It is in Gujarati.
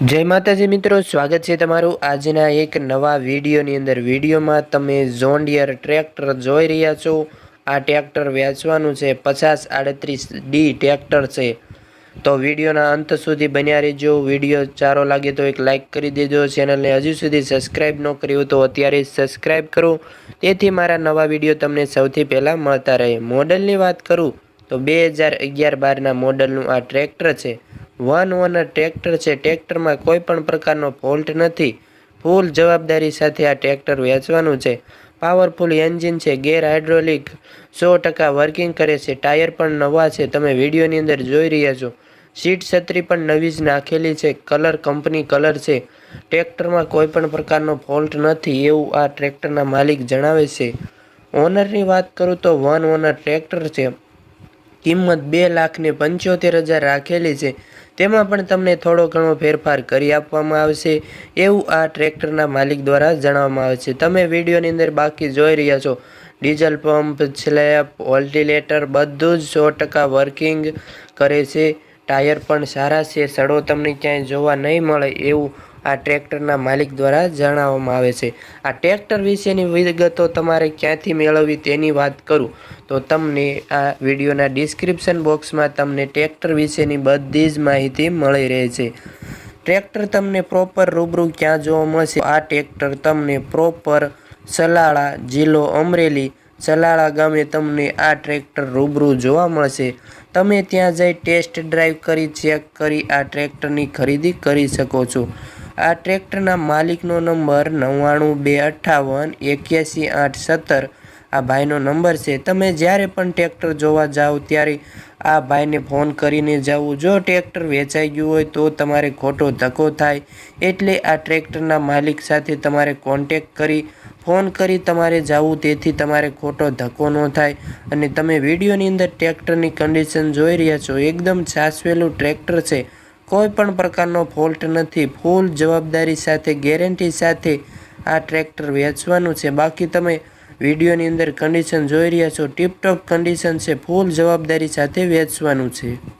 જય માતાજી મિત્રો, સ્વાગત છે તમારું આજના એક નવા વિડીયોની અંદર. વિડીયોમાં તમે ઝોન્ડિયર ટ્રેક્ટર જોઈ રહ્યા છો. આ ટ્રેક્ટર વેચવાનું છે પચાસ આડત્રીસ ડી ટ્રેક્ટર છે. તો વિડીયોના અંત સુધી બન્યા રહેજો. વીડિયો સારો લાગે તો એક લાઇક કરી દેજો. ચેનલને હજુ સુધી સબસ્ક્રાઈબ ન કર્યું તો અત્યારે સબસ્ક્રાઈબ કરો. તેથી મારા નવા વીડિયો તમને સૌથી પહેલાં મળતા રહે. મોડલની વાત કરું તો બે હજાર અગિયાર બારના મોડલનું આ ટ્રેક્ટર છે. વન ઓનર ટ્રેક્ટર છે. ટ્રેક્ટરમાં કોઈ પણ પ્રકારનો ફોલ્ટ નથી. ફૂલ જવાબદારી સાથે આ ટ્રેક્ટર વેચવાનું છે. પાવરફુલ એન્જિન છે. ગેર હાઇડ્રોલિક સો ટકા વર્કિંગ કરે છે. ટાયર પણ નવા છે. તમે વિડીયોની અંદર જોઈ રહ્યા છો. સીટ છત્રી પણ નવી જ નાખેલી છે. કલર કંપની કલર છે. ટ્રેક્ટરમાં કોઈ પણ પ્રકારનો ફોલ્ટ નથી એવું આ ટ્રેક્ટરના માલિક જણાવે છે. ઓનરની વાત કરું તો વન ઓનર ટ્રેક્ટર છે. કિંમત બે લાખને પંચોતેર હજાર રાખેલી છે. તેમાં પણ તમને થોડો ઘણો ફેરફાર કરી આપવામાં આવશે એવું આ ટ્રેક્ટરના માલિક દ્વારા જણાવવામાં આવે છે. તમે વિડીયોની અંદર બાકી જોઈ રહ્યા છો. ડીઝલ પંપ, સ્લેબ, ઓલ્ટિલેટર બધું જ સો ટકા વર્કિંગ કરે છે. ટાયર પણ સારા છે. સડો તમને ક્યાંય જોવા નહીં મળે એવું આ ટ્રેક્ટરના માલિક દ્વારા જણાવવામાં આવે છે. આ ટ્રેક્ટર વિશેની વિગતો તમારે ક્યાંથી મેળવવી તેની વાત કરું. તો તમને આ વિડીયોના ડિસ્ક્રિપ્શન બોક્સમાં તમને ટ્રેક્ટર વિશેની બધી જ માહિતી મળી રહે છે. ટ્રેક્ટર તમને પ્રોપર રૂબરૂ ક્યાં જોવા મળશે? આ ટ્રેક્ટર તમને પ્રોપર સલાળા જિલ્લો અમરેલી, સલાળા ગામે તમને આ ટ્રેક્ટર રૂબરૂ જોવા મળશે. તમે ત્યાં જઈ ટેસ્ટ ડ્રાઈવ કરી, ચેક કરી આ ટ્રેક્ટરની ખરીદી કરી શકો છો. આ ટ્રેક્ટરના માલિકનો નંબર નવ્વાણું બે અઠ્ઠાવન એક્યાસી આઠ સત્તર. આ ભાઈનો નંબર છે. તમે જ્યારે પણ ટ્રેક્ટર જોવા જાઓ ત્યારે આ ભાઈને ફોન કરીને જવું. જો ટ્રેક્ટર વેચાઈ ગયું હોય તો તમારે ખોટો ધક્કો થાય. એટલે આ ટ્રેક્ટરના માલિક સાથે તમારે કોન્ટેક કરી, ફોન કરી તમારે જવું. તેથી તમારે ખોટો ધક્કો ન થાય. અને તમે વિડીયોની અંદર ટ્રેક્ટરની કન્ડિશન જોઈ રહ્યા છો. એકદમ સાસવેલું ટ્રેક્ટર છે. કોઈ પણ પ્રકારનો ફોલ્ટ નથી. ફૂલ જવાબદારી સાથે, ગેરંટી સાથે આ ટ્રેક્ટર વેચવાનું છે. બાકી તમે વિડીયોની અંદર કન્ડિશન જોઈ રહ્યા છો. ટીપટોપ કન્ડિશન છે. ફૂલ જવાબદારી સાથે વેચવાનું છે.